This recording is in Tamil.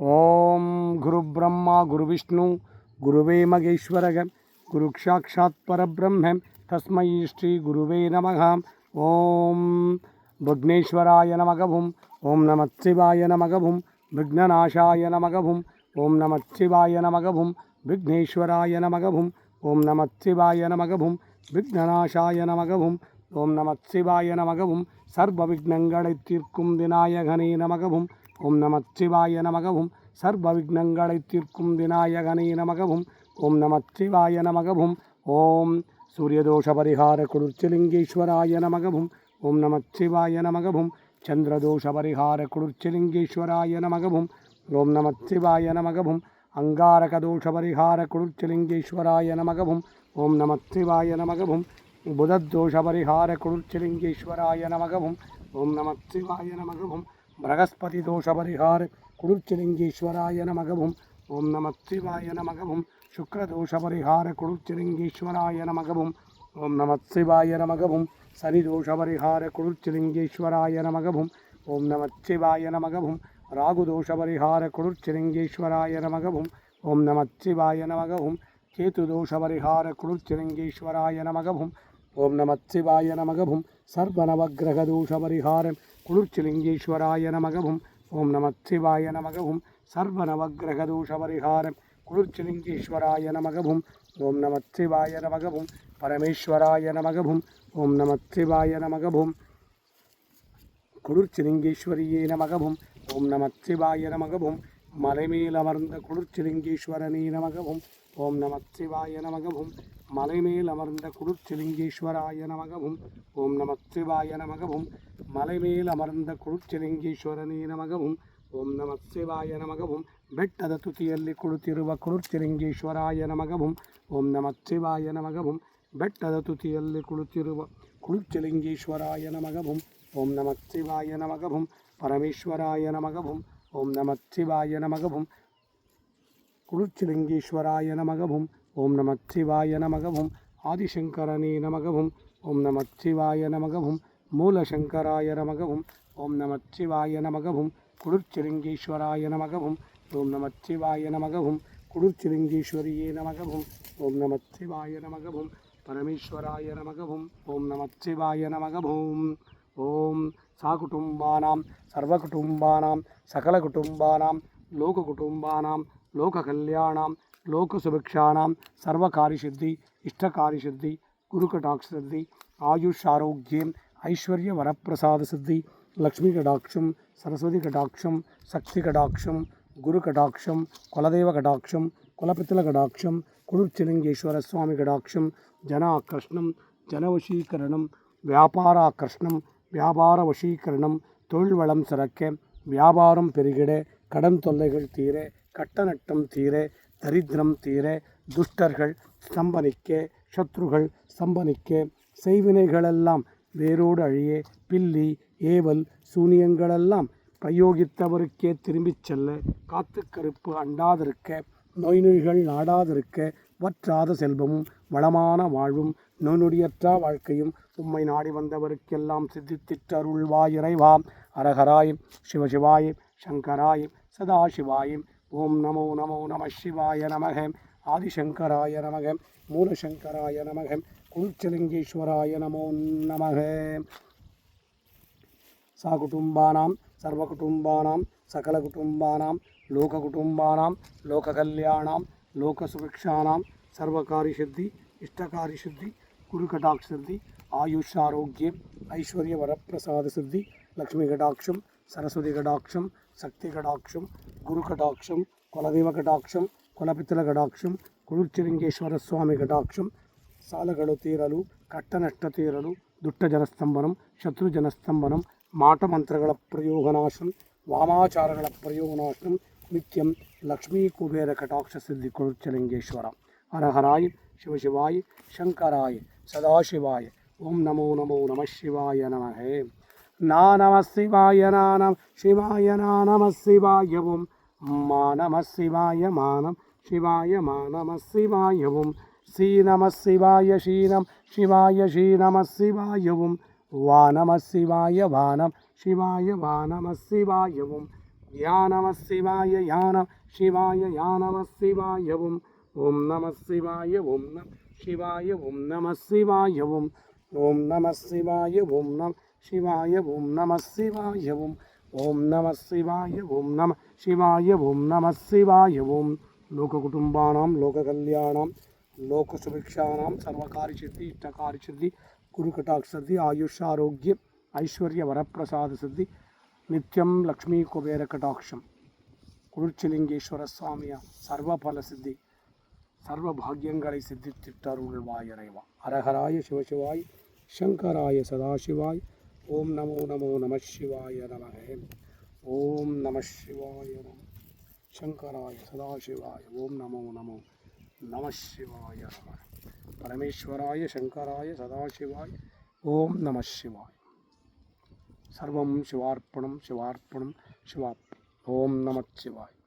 ஓம் குரு பிரம்மா குரு விஷ்ணு குருவே மகேஸ்வரக குரு சாட்சாத் பரபிரம்ம தஸ்மை ஸ்ரீ குருவே நமகாம் ஓம் விக்னேஸ்வராய நமகவும் ஓம் நம சிவாய நமகவும் விக்னநாசாய நமகவும் ஓம் நம சிவாய நமகவும் விக்னேஸ்வராய நமகவும் ஓம் நம சிவாய நமகவும் விக்னநாசாய நமகவும் ஓம் நம சிவாய ஓம் நமச்சிவாய நமகவும். சர்வ விக்னங்களை தீர்க்கும் விநாயகனை நமகவும். ஓம் நமச்சிவாய நமகவும். ஓம் சூரியதோஷ பரிகார குளிர்ச்சிலிங்கேஸ்வராய நமகவும். ஓம் நமச்சிவாய நமகவும். சந்திரதோஷ பரிகார குளிர்ச்சிலிங்கேஸ்வராய நமகவும். ஓம் நமச்சிவாய நமகவும். அங்காரகதோஷ பரிகார குளிர்ச்சிலிங்கேஸ்வராய நமகவும். ஓம் நமச்சிவாய நமகவும். புதத்தோஷ பரிகார குளிர்ச்சிலிங்கேஸ்வராய நமகவும். ஓம் நமச்சிவாய சிவாய நமகவும். பிரகஸ்பதி தோஷ பரிகார குளிர்ச்சிலிங்கேஸ்வராய நமகவும் ஓம் நம சிவாய நமகவும் சுக்ரதோஷ பரிகார குளிர்ச்சிலிங்கேஸ்வராய நமகவும் ஓம் நம சிவாய நமகவும் சனிதோஷ பரிகார குளிர்ச்சிலிங்கேஸ்வராய நமகவும் ஓம் நம சிவாய நமகவும் ராகுதோஷ பரிகார குளிர்ச்சிலிங்கேஸ்வராய நமகவும் ஓம் நம சிவாய நமகவும் கேதுதோஷ பரிகார குளிர்ச்சிலிங்கேஸ்வராய நமகவும் ஓம் நம சிவாய நமகவும் சர்வநவகிரகதோஷ பரிகாரம் குளிர்ச்சிலிங்கேஸ்வராய நமகவும் ஓம் நம சிவாய நமகவும் சர்வநவகிரகதோஷ பரிகாரம் குளிர்ச்சிலிங்கேஸ்வராய நமகவும் ஓம் நம சிவாய நமகவும் பரமேஸ்வராய நமகவும் ஓம் நம சிவாய நமகவும். குளிர்ச்சிலிங்கேஸ்வரியே நமகவும் ஓம் நம சிவாய நமகவும். மலைமேல் அமர்ந்த குளிர்ச்சிலிங்கேஸ்வரனே நமகவும் ஓம் நம சிவாய நமகவும். மலைமேல் அமர்ந்த குளிர்ச்செலிங்கேஸ்வராய நமகவும் ஓம் நமச்சிவாய நமகவும் மலைமேல் அமர்ந்த குளிர்ச்செலிங்கேஸ்வரனே நமகவும் ஓம் நமச்சிவாய நமகவும் ಬೆಟ್ಟದ ತುದಿಯಲ್ಲಿ ಕುಳಿತಿರುವ ಕುಳುರ್ಚಲಿಂಗೇಶ್ವರಾಯ ನಮಗವಂ ಓಂ ನಮಚ್ಚಿವಾಯ ನಮಗವಂ ಬೆಟ್ಟದ ತುದಿಯಲ್ಲಿ ಕುಳಿತಿರುವ ಕುಳುರ್ಚಲಿಂಗೇಶ್ವರಾಯ ನಮಗವಂ ಓಂ ನಮಚ್ಚಿವಾಯ ನಮಗವಂ ಪರಮೇಶ್ವರಾಯ ನಮಗವಂ ಓಂ ನಮಚ್ಚಿವಾಯ ನಮಗವಂ ಕುಳುರ್ಚಲಿಂಗೇಶ್ವರಾಯ ನಮಗವಂ ஓம் நமச்சிவாய நமகவும். ஆதிசங்கரனே நமகவும். ஓம் நமச்சிவாய நமகவும். மூலசங்கராய நமகவும். ஓம் நமச்சிவாய நமகவும். குளிர்ச்சிலிங்கீஸ்வராய நமகவும். ஓம் நமச்சிவாய நமகவும். குளிர்ச்சிலிங்கீஸ்வரியே நமகவும். ஓம் நமச்சிவாய நமகவும். பரமேஸ்வராய நமகவும். ஓம் நமச்சிவாய நமகவும். ஓம் சாகுட்டும்பானாம் சர்வகுட்டும்பானாம் சகலகுட்டும்பானாம் லோககுட்டும்பானாம் லோககல்யாணாம் லோகசுபிக்ஷானாம் சர்வகாரிசித்தி இஷ்டகாரிசித்தி குருகடாக்ஷித்தி ஆயுஷ் ஆரோக்கியம் ஐஸ்வர்ய வரப்பிரசாத சித்தி லக்ஷ்மி கடாட்சம் சரஸ்வதி கடாட்சம் சக்தி கடாட்சம் குரு கடாட்சம் குலதெய்வ கடாட்சம் குலபித்தல கடாட்சம் குளிர்ச்சிலிங்கேஸ்வர சுவாமி கடாட்சம் ஜன ஆக்கர்ஷணம் ஜனவசீகரணம் வியாபாராக்கர்ஷணம் வியாபார வசீகரணம் தொழில் வளம் சிறக்க வியாபாரம் பெருகிட கடன் தொல்லைகள் தீர கட்டநட்டம் தீர தரித்திரம் தீர துஷ்டர்கள் ஸ்தம்பனிக்க சத்ருகள் ஸ்தம்பனிக்க செய்வினைகளெல்லாம் வேரோடு அழிய பில்லி ஏவல் சூனியங்களெல்லாம் பிரயோகித்தவருக்கே திரும்பிச் செல்ல காத்து கருப்பு அண்டாதிருக்க நோய் நாடாதிருக்க வற்றாத செல்வமும் வளமான வாழ்வும் நோய்நொடியற்றா வாழ்க்கையும் உம்மை நாடி வந்தவருக்கெல்லாம் சித்தித்திட்டருள்வாய் இறைவா. ఓం నమో నమో నమ శివాయ నమహే ఆదిశంకరాయ నమహే మూలశంకరాయ నమహే కుల్చలింగేశ్వరాయ నమో నమహే సాకుటుంబానాం సర్వకుటుంబానాం సకలకుటుంబానాం లోకకుటుంబానాం లోకకల్యాణాం లోకసుభిక్షానాం సర్వకార్యసిద్ధి ఇష్టకార్యసిద్ధి కురుకటాక్షసిద్ధి ఆయుష్ారోగ్యం ఐశ్వర్యవరప్రసాదసిద్ధి లక్ష్మీకటాక్షం సరస్వతి కటాక్షం శక్తి కటాక్షం గురు కటాక్షం కులదేవ కటాక్షం కులపితల కటాక్షం కురుచలింగేశ్వర స్వామి కటాక్షం సాలగడు తీరలు కట్టనష్ట తీరలు దుట్ట జనస్తంభనం శత్రు జనస్తంభనం మాట మంత్రగల ప్రయోగనాశం వామాచారగల ప్రయోగనాశం నిత్యం లక్ష్మీ కుబేర కటాక్ష సిద్ధి కురుచలింగేశ్వర హరహరాయ్ శివశివాయ్ శంకరాయ్ సదాశివాయ్. ఓం నమో నమో నమ శివాయ నమ. హే నా నమ శివాయ నా నమ శివాయ నా నమ శివాయ. ఓం நம சிவாய மானம் சிவாய மா நம சிவாயவும் ஸ்ரீ சிவாய ஸ்ரீனம் சிவாய ஸ்ரீ சிவாயவும் வா சிவாய வானம் சிவாய வா நம சிவாயவும் யா நம சிவாய யான சிவாய யா நம சிவாய ஓம் நம் சிவாய ஓம் நம சிவாயவும் ஓம் நம சிவாய ஓம் நம் சிவாய ஓம் நம சிவாயவும் ஓம் நம சிவாய ஓம் ஓம் நம சிவாய ஓம் நம சிவாய ஓம் நம சிவாய ஓம் லோககுடும்பானாம் லோககல்யாணம் லோகசுபிக்ஷானாம் சர்வகாரிசித்தி இஷ்டகாரிசித்தி குருகட்டாட்சத்தி ஆயுஷ் ஆரோக்கியம் ஐஸ்வர்ய வரப்பிரசாத சித்தி நித்யம் லக்ஷ்மி குபேர கடாட்சம் குளிர்ச்சிலிங்கேஸ்வர சுவாமியா சர்வபல சித்தி சர்வ பாக்கியங்களை சித்தித்திட்டருள்வாய் இறைவா அரஹராய சிவசிவாய் சங்கராய சதாசிவாய் ஓம் நமோ நமோ நம சிவாய நமகே. ஓம் நம சிவாய நம சங்கராய சதாசிவாய. ஓம் நமோ நமோ நம சிவாய நம. பரமேஸ்வராய சங்கராய சதாசிவாய். ஓம் நம சிவாய். சர்வம் சிவார்ப்பணம் சிவார்ப்பணம் சிவார்ப்பணம் ஓம் நம சிவாய்.